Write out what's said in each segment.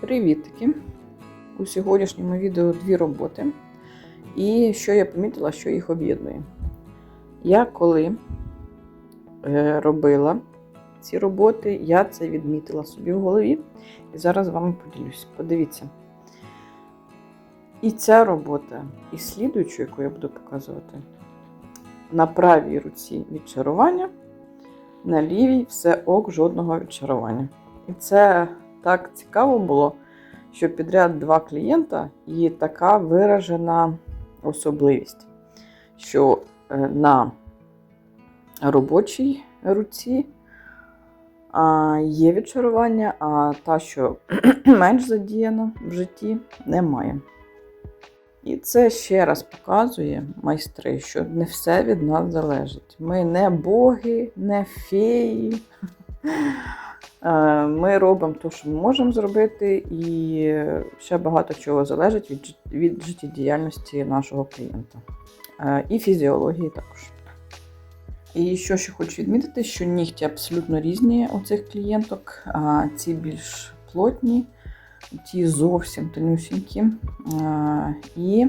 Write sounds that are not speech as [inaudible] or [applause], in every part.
Привітки! У сьогоднішньому відео дві роботи. І що я помітила, що їх об'єднує. Я коли е, робила ці роботи, я це відмітила собі в голові. І зараз з вами поділюсь. Подивіться. І ця робота, і слідуючу, яку я буду показувати, на правій руці відчарування, на лівій все ок, жодного відчарування. І це так цікаво було, що підряд два клієнта і така виражена особливість, що е, на робочій руці є відчарування, а та, що [clears throat] менш задіяна в житті, немає. І це ще раз показує майстри, що не все від нас залежить. Ми не боги, не феї. [laughs] Е, Ми робимо те, що ми можемо зробити, і ще багато чого залежить від, від життєдіяльності нашого клієнта. Е, І фізіології також. І що ще хочу відмітити, що нігті абсолютно різні у цих клієнток. А Ці більш плотні, ті зовсім тонюсінькі. Е, І,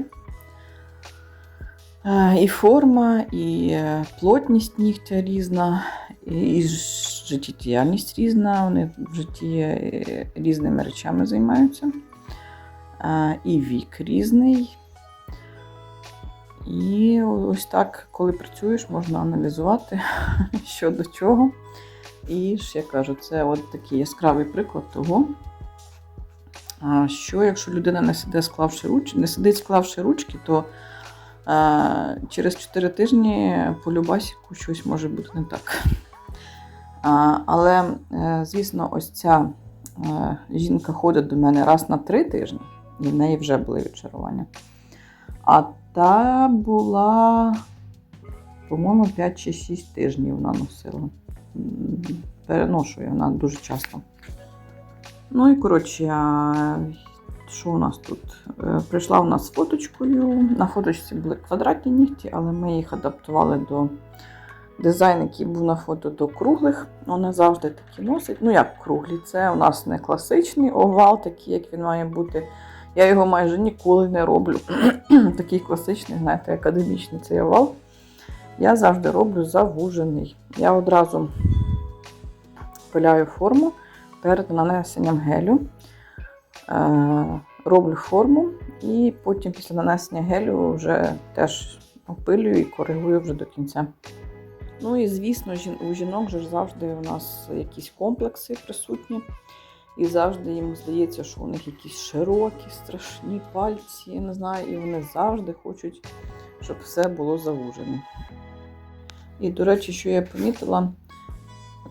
і форма, і плотність нігтя різна, і життєдіяльність різна, вони в житті е, різними речами займаються. І вік різний. І ось так, коли працюєш, можна аналізувати, [laughs] що до чого. І ж я кажу, це от такий яскравий приклад того, що якщо людина не сидить, склавши ручки, не сидить, склавши ручки, то через 4 тижні по любасіку щось може бути не так. Але, е, звісно, ось ця е, жінка ходить до мене раз на 3 тижні, і в неї вже були відчарування. А та була, по-моєму, 5 чи 6 тижнів вона носила. Переношує вона дуже часто. Ну і коротше, що у нас тут? Е, Прийшла у нас з фоточкою. На фоточці були квадратні нігті, але ми їх адаптували до дизайну, який був на фото до круглих. Вони завжди такі носять. Ну, як круглі, це у нас не класичний овал, такий, як він має бути. Я його майже ніколи не роблю. [clears throat] Такий класичний, знаєте, академічний цей овал. Я завжди роблю завужений. Я одразу пиляю форму перед нанесенням гелю. Е, роблю форму і потім після нанесення гелю вже теж опилюю і коригую вже до кінця. Ну і звісно, у жінок же завжди у нас якісь комплекси присутні. І завжди їм здається, що у них якісь широкі, страшні пальці, я не знаю, і вони завжди хочуть, щоб все було завужене. І, до речі, що я помітила,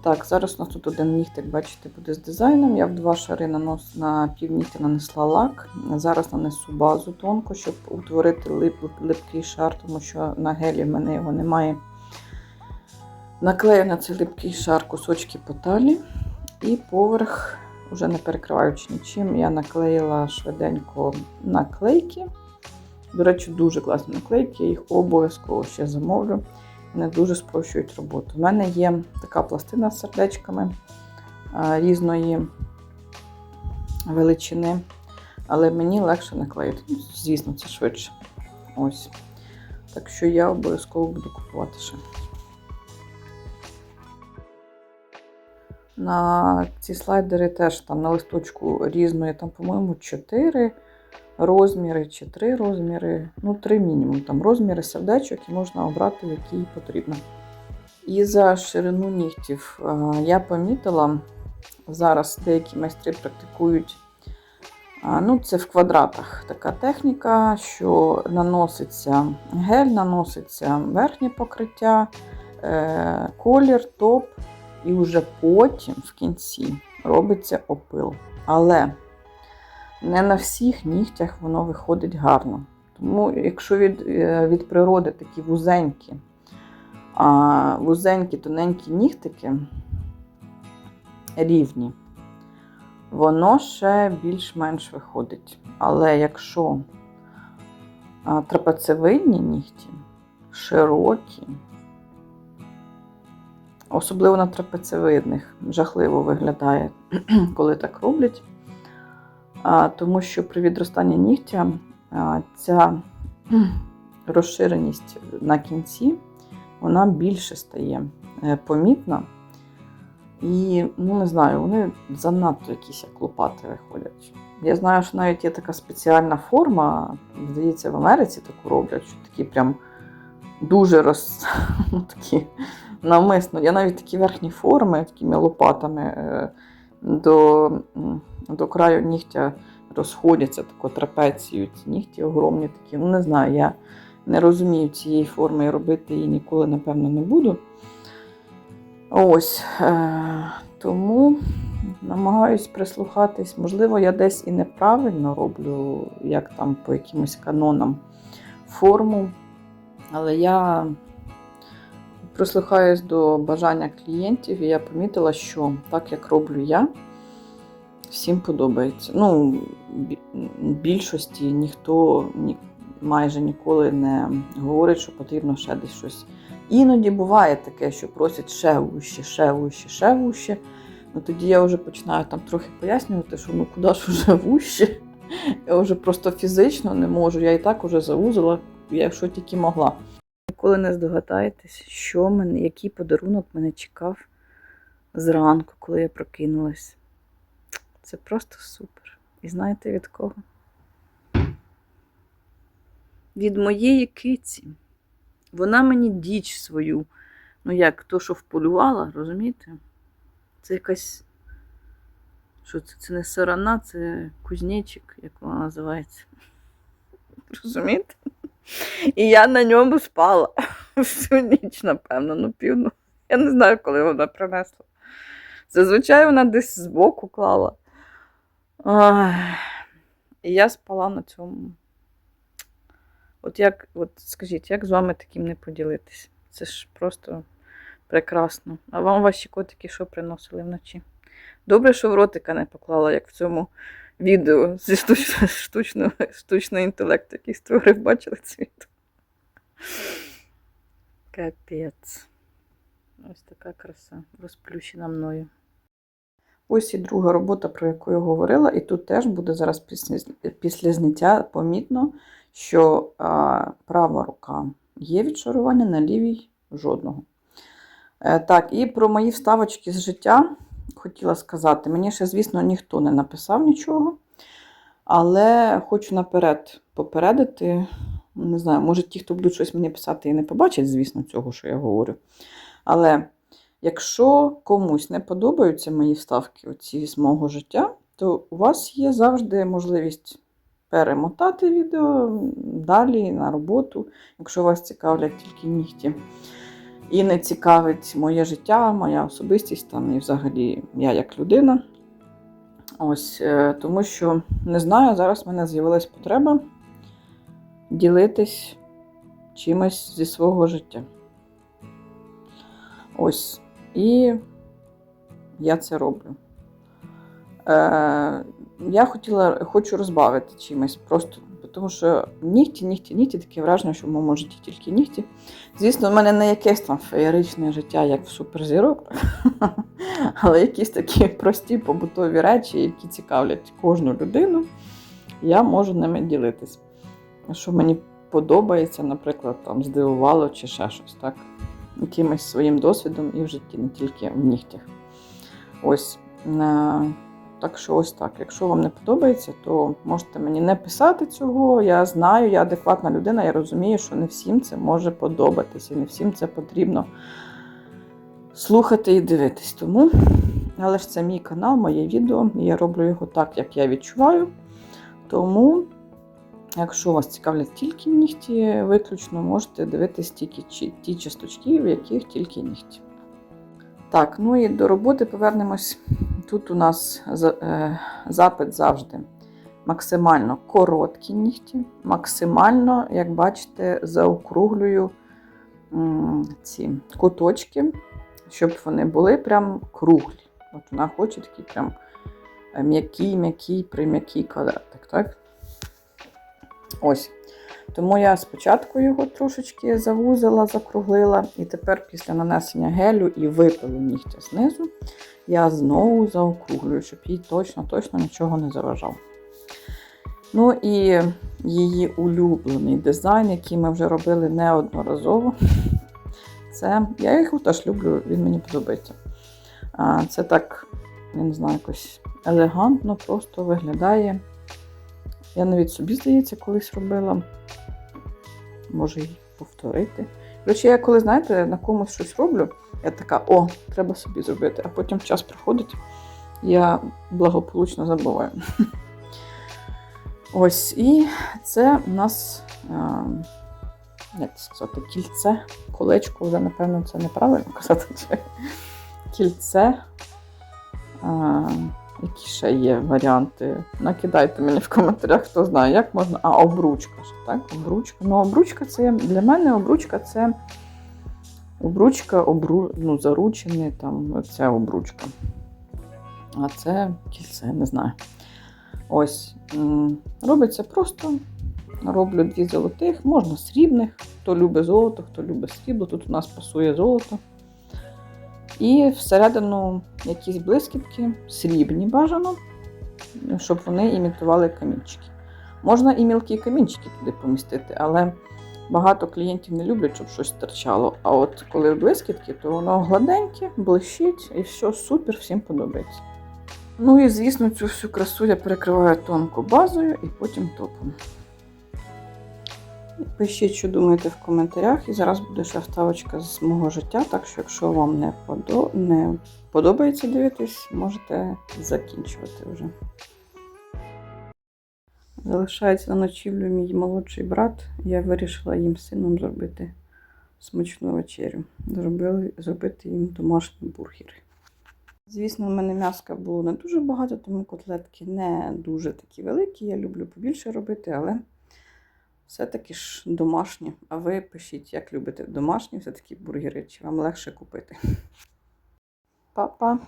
так, зараз у нас тут один нігтик, бачите, буде з дизайном. Я в два шари нанос, на півнігтя нанесла лак. Зараз нанесу базу тонко, щоб утворити лип, липкий шар, тому що на гелі в мене його немає. Наклею на цей липкий шар кусочки поталі і поверх, вже не перекриваючи нічим, я наклеїла швиденько наклейки. До речі, дуже класні наклейки, я їх обов'язково ще замовлю. Вони дуже спрощують роботу. У мене є така пластина з сердечками різної величини, але мені легше наклеїти. Ну, звісно, це швидше. Ось. Так що я обов'язково буду купувати ще. На ці слайдери теж там на листочку різної, там, по-моєму, 4 розміри чи 3 розміри, ну, 3 мінімум там розміри сердечок і можна обрати, який потрібно. І за ширину нігтів е, я помітила, зараз деякі майстри практикують. Ну, це в квадратах така техніка, що наноситься гель, наноситься верхнє покриття, е, колір, топ, і вже потім в кінці робиться опил. Але не на всіх нігтях воно виходить гарно. Тому, якщо від, е, від природи такі вузенькі, а вузенькі, тоненькі нігтики рівні, воно ще більш-менш виходить. Але якщо а, трапецевидні нігті широкі, Особливо на трапецевидних. Жахливо виглядає, [clears throat] коли так роблять. Тому що при відростанні нігтя ця [clears throat] розширеність на кінці вона більше стає е, помітна. І, ну не знаю, вони занадто якісь як лопати виходять. Я знаю, що навіть є така спеціальна форма, здається, в Америці таку роблять, що такі прям дуже роз... [laughs] ну, такі навмисно. Я навіть такі верхні форми такими лопатами е, до, до краю нігтя розходяться, тако трапецією. Ці нігті огромні такі. Ну, не знаю, я не розумію цієї форми і робити її ніколи, напевно, не буду. Ось. Е, тому намагаюсь прислухатись. Можливо, я десь і неправильно роблю, як там по якимось канонам форму. Але я прислухаюсь до бажання клієнтів, і я помітила, що так як роблю я, всім подобається. Ну, більшості ніхто ні, майже ніколи не говорить, що потрібно ще десь щось. Іноді буває таке, що просять ще вуще, ще вуще, ще вуще. Ну тоді я вже починаю там трохи пояснювати, що ну куди ж вже вуще. Я вже просто фізично не можу. Я і так уже заузила, якщо тільки могла. Ніколи не здогадаєтесь, що мене, який подарунок мене чекав зранку, коли я прокинулась. Це просто супер. І знаєте від кого? Від моєї киці. Вона мені діч свою, ну як то, що вполювала, розумієте? Це якась. Що це? Це не сарана, це кузнечик, як вона називається. [laughs] Розумієте? І я на ньому спала всю ніч, напевно, ну півну. Я не знаю, коли вона принесла. Зазвичай вона десь збоку клала. І я спала на цьому. От як, от скажіть, як з вами таким не поділитись? Це ж просто прекрасно. А вам ваші котики що приносили вночі? Добре, що в ротика не поклала, як в цьому відео зі штучного, штучного, штучного інтелекту, який створив, бачили це відео? Капець. Ось така краса, розплющена мною. Ось і друга робота, про яку я говорила, і тут теж буде зараз після, зняття помітно, що права рука є відшарування, на лівій жодного. Е, так, і про мої вставочки з життя хотіла сказати. Мені ще, звісно, ніхто не написав нічого, але хочу наперед попередити. Не знаю, може ті, хто будуть щось мені писати і не побачать, звісно, цього, що я говорю. Але якщо комусь не подобаються мої вставки оці з мого життя, то у вас є завжди можливість перемотати відео далі на роботу, якщо вас цікавлять тільки нігті. І не цікавить моє життя, моя особистість там і взагалі я як людина. Ось, е, тому що не знаю, зараз в мене з'явилась потреба ділитись чимось зі свого життя. Ось. І я це роблю. Е, я хотіла, хочу розбавити чимось просто, тому що нігті, нігті, нігті, таке враження, що в моєму житті тільки нігті. Звісно, в мене не якесь там феєричне життя, як в суперзірок, [laughs] але якісь такі прості побутові речі, які цікавлять кожну людину, я можу ними ділитись. Що мені подобається, наприклад, там здивувало чи ще щось, так? Якимось своїм досвідом і в житті, не тільки в нігтях. Ось. Так що ось так. Якщо вам не подобається, то можете мені не писати цього. Я знаю, я адекватна людина, я розумію, що не всім це може подобатися, і не всім це потрібно слухати і дивитись. Тому, але ж це мій канал, моє відео, і я роблю його так, як я відчуваю. Тому, якщо вас цікавлять тільки нігті, виключно можете дивитись тільки ті часточки, в яких тільки нігті. Так, ну і до роботи повернемось. Тут у нас е, запит завжди максимально короткі нігті, максимально, як бачите, заокруглюю ці куточки, щоб вони були прям круглі. От вона хоче такий прям е, м'який, м'який, прим'який квадратик. Так? Ось. Тому я спочатку його трошечки завузила, закруглила, і тепер після нанесення гелю і випилу нігтя знизу, я знову заокруглюю, щоб їй точно-точно нічого не заважав. Ну і її улюблений дизайн, який ми вже робили неодноразово. [laughs] Це я його теж люблю, він мені подобається. Це так, я не знаю, якось елегантно просто виглядає. Я навіть собі, здається, колись робила. Може й повторити. Коротше, я коли, знаєте, на комусь щось роблю, я така, о, треба собі зробити, а потім час проходить, я благополучно забуваю. [laughs] Ось, і це у нас, як сказати, кільце, колечко, вже, напевно, це неправильно казати. Кільце. Які ще є варіанти? Накидайте мені в коментарях, хто знає, як можна. А, обручка ж, так? Обручка. Ну, обручка це для мене обручка це обручка, обру... ну, заручений, там, ця обручка. А це кільце, не знаю. Ось. Робиться просто. Роблю дві золотих, можна срібних. Хто любить золото, хто любить срібло. Тут у нас пасує золото. І всередину якісь блискітки, срібні бажано, щоб вони імітували камінчики. Можна і мілкі камінчики туди помістити, але багато клієнтів не люблять, щоб щось стирчало. А от коли блискітки, то воно гладеньке, блищить і все супер, всім подобається. Ну і звісно, цю всю красу я перекриваю тонко базою і потім топом. Пишіть, що думаєте в коментарях, і зараз буде ще вставочка з мого життя. Так що, якщо вам не, подо... не подобається дивитись, можете закінчувати вже. Залишається на ночівлю мій молодший брат. Я вирішила їм сином зробити смачну вечерю. Зробили, зробити їм домашні бургери. Звісно, в мене м'яска було не дуже багато, тому котлетки не дуже такі великі. Я люблю побільше робити, але все-таки ж домашні. А ви пишіть, як любите домашні все-таки бургери, чи вам легше купити. Па-па!